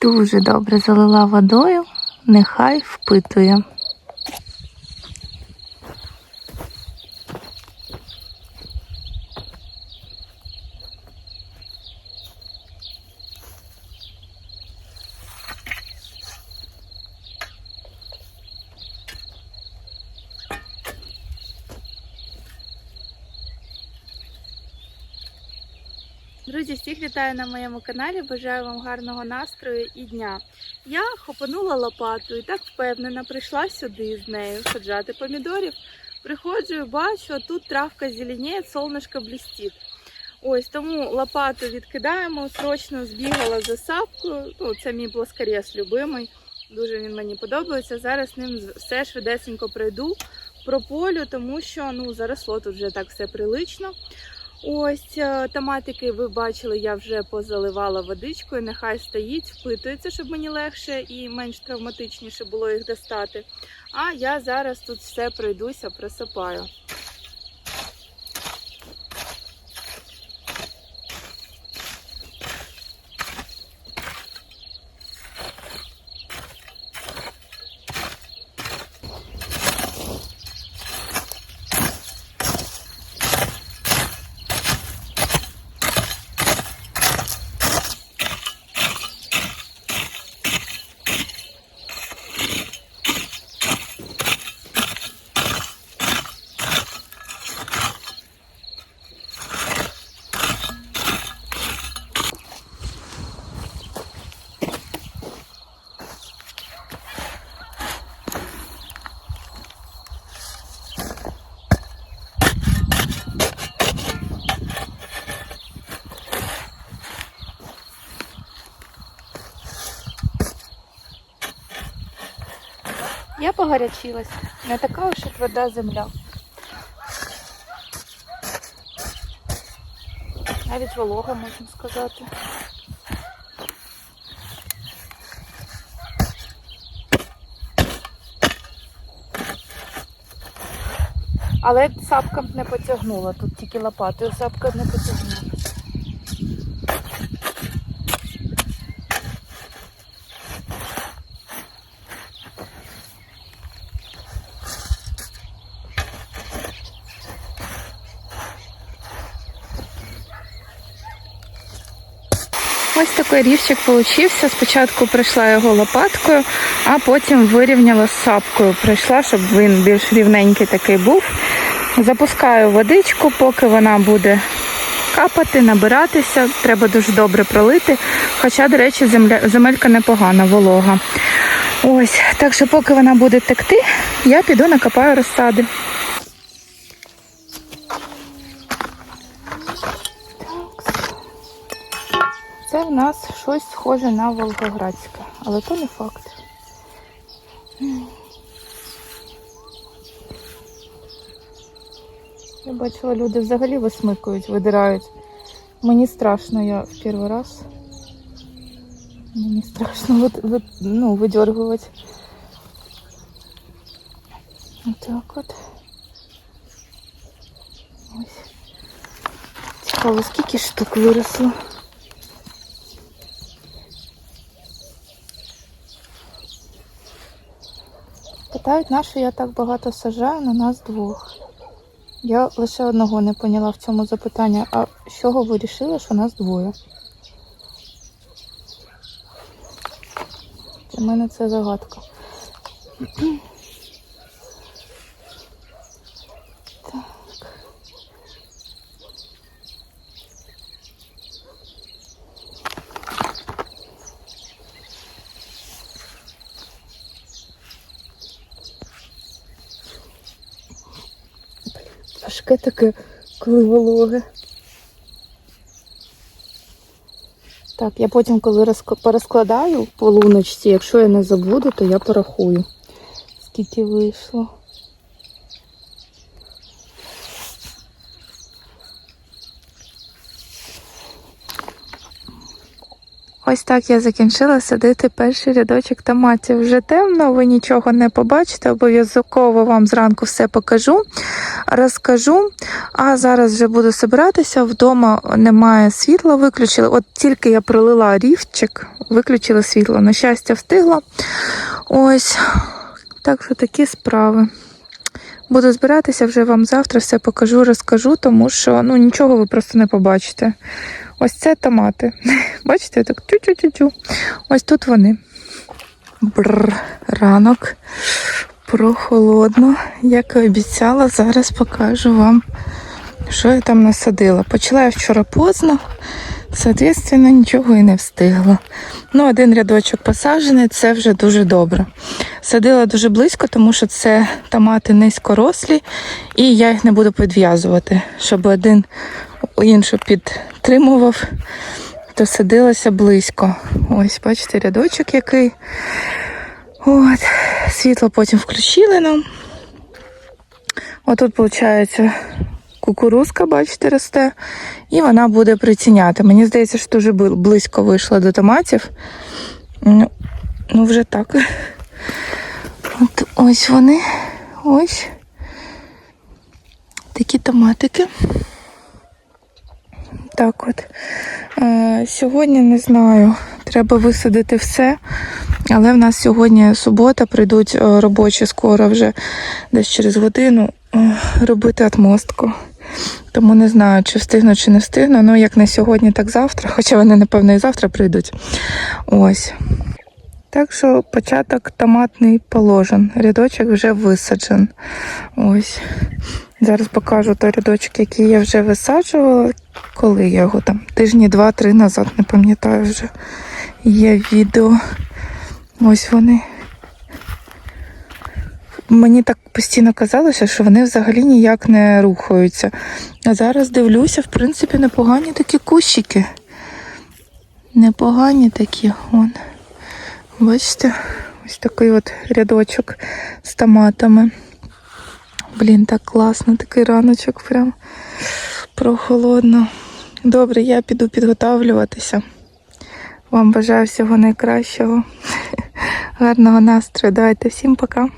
Дуже добре залила водою, нехай впитує. Друзі, всіх вітаю на моєму каналі. Бажаю вам гарного настрою і дня. Я хопанула лопату і так впевнена прийшла сюди з нею саджати помідорів. Приходжу і бачу, тут травка зеленіє, солнышко блістить. Ось тому лопату відкидаємо, срочно збігала за сапкою. Ну, це мій плоскорез любимий. Дуже він мені подобається. Зараз ним все швидесенько пройду прополю, тому що ну заросло тут вже так все прилично. Ось е, томатики, ви бачили, я вже позаливала водичкою. Нехай стоїть, впитується, щоб мені легше і менш травматичніше було їх достати. А я зараз тут все пройдуся, просипаю. Я погорячилась. Не така уж і тверда земля. Навіть волога, можна сказати. Але сапка не потягнула, тут тільки лопатою сапка не потягнула. Ось такий рівчик получився. Спочатку пройшла його лопаткою, а потім вирівняла сапкою. Пройшла, щоб він більш рівненький такий був. Запускаю водичку, поки вона буде капати, набиратися. Треба дуже добре пролити. Хоча, до речі, земля, земелька непогана, волога. Ось, так що поки вона буде текти, я піду накопаю розсади. Нас щось схоже на Волгоградське, але то не факт. Я бачила, люди взагалі висмикують, видирають. Мені страшно, я в перший раз. Мені страшно вид, вид, ну, видергувати. Отак от. Ось. Цікаво, скільки штук виросло. Питають, на я так багато сажаю на нас двох. Я лише одного не поняла в цьому запитанні. А з чого ви вирішили, що нас двоє? Для мене це загадка. Так. Важке таке, коли вологе. Так, я потім, коли перескладаю по луночці, якщо я не забуду, то я порахую, скільки вийшло. Ось так я закінчила садити перший рядочок томатів. Вже темно, ви нічого не побачите. Обов'язково вам зранку все покажу, розкажу. А зараз вже буду збиратися. Вдома немає світла, виключили. От тільки я пролила рівчик, виключила світло. На щастя, встигла. Ось так що такі справи. Буду збиратися вже вам завтра все покажу, розкажу, тому що ну нічого ви просто не побачите. Ось це томати. Бачите, так тю-тю-тю-тю. Ось тут вони. Бррр, ранок. Прохолодно. Як і обіцяла, зараз покажу вам, що я там насадила. Почала я вчора поздно, соответственно, нічого і не встигла. Ну, один рядочок посаджений, це вже дуже добре. Садила дуже близько, тому що це томати низькорослі, і я їх не буду підв'язувати, щоб один іншу підтримував, то садилася близько. Ось, бачите, рядочок який. От, світло потім включили нам. Отут, виходить, кукурузка, бачите, росте, і вона буде приціняти. Мені здається, що дуже близько вийшла до томатів. Ну, ну вже так. От ось вони. Ось. Такі томатики. Так от. Е, сьогодні не знаю, треба висадити все. Але в нас сьогодні субота, прийдуть е, робочі скоро вже десь через годину е, робити отмостку. Тому не знаю, чи встигну, чи не встигну. Ну, як не сьогодні, так завтра. Хоча вони, напевно, і завтра прийдуть. Ось. Так що початок томатний положен. Рядочок вже висаджен. Ось. Зараз покажу той рядочок, який я вже висаджувала. Коли я його там? Тижні два-три назад, не пам'ятаю вже. Є відео. Ось вони. Мені так постійно казалося, що вони взагалі ніяк не рухаються. А зараз дивлюся, в принципі, непогані такі кущики. Непогані такі. Вон. Бачите, ось такий от рядочок з томатами. Блін, так класно, такий раночок, прям прохолодно. Добре, я піду підготовлюватися. Вам бажаю всього найкращого, гарного настрою. Давайте всім пока.